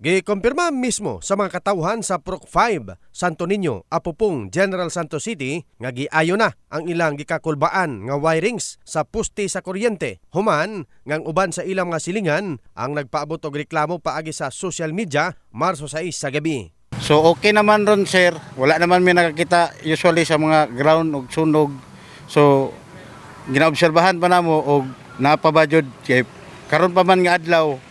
Gikumpirma mismo sa mga katauhan sa PROC 5 Santo Niño, Apupong, General Santos City nga giayo na ang ilang gikakulbaan nga wirings sa puste sa kuryente. Human ngang uban sa ilang mga silingan ang nagpaabot og reklamo paagi sa social media Marso 6 sa gabi. So okay naman ron sir. Wala naman may nakakita usually sa mga ground ug sunog. So ginaobserbahan pa namo og napabajod kay karon pa man nga adlaw.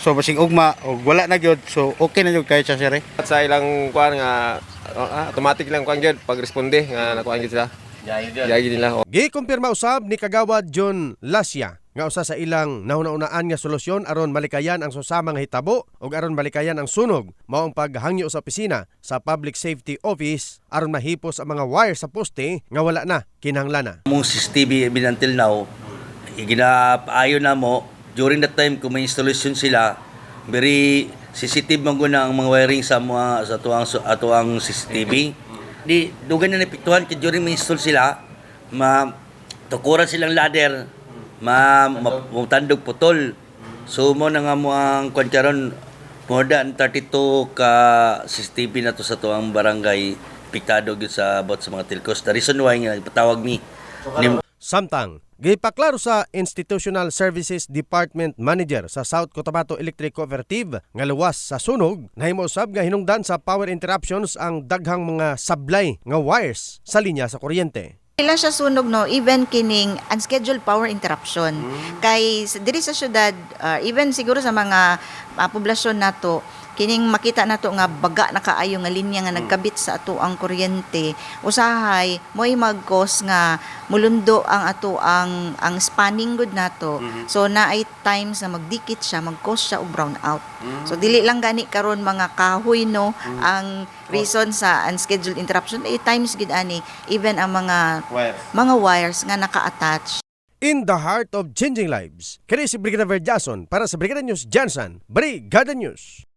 So basig ugma og wala na gyud. So okay na gyud kay sa sir. eh. At sa ilang kuan nga ah, automatic lang kuan gyud pag responde nga nakuan gyud sila. Jaya nila. O, Gikumpirma usab ni Kagawad John Lasya nga usa sa ilang nauna-unaan nga solusyon aron malikayan ang susamang hitabo ug aron malikayan ang sunog mao ang paghangyo sa opisina sa Public Safety Office aron mahipos ang mga wire sa poste nga wala na kinahanglan na. mong CCTV until now, ginapaayo na mo, during that time kung may installation sila, very sensitive man guna ang mga wiring sa mga sa tuang ato ang CCTV. Di dugan na napiktuhan kay during may install sila, ma tukuran silang ladder, ma mutandog putol. So mo na nga mo ang kwan karon more than 32 ka CCTV na to sa tuang barangay piktado gyud sa about sa mga telcos. The reason why nga patawag mi ni Samtang, gipaklaro sa Institutional Services Department Manager sa South Cotabato Electric Cooperative nga luwas sa sunog, nahimo usab nga hinungdan sa power interruptions ang daghang mga sablay nga wires sa linya sa kuryente. Ila siya sunog no? Even kining unscheduled power interruption. Kay sa- diri sa syudad uh, even siguro sa mga uh, poblasyon nato kining makita nato nga baga na kaayo nga linya nga nagkabit sa ato ang kuryente. Usahay mo'y mag-cause nga mulundo ang ato ang ang spanning good nato so naay times na magdikit siya mag-cause siya og brown out. So dili lang gani karon mga kahoy no ang reason sa unscheduled interruption ay times gid ani even ang mga mga wires nga naka-attach. In the heart of changing lives, kini si Brigadier Jason para sa Brigada News Jansan, Brigada News.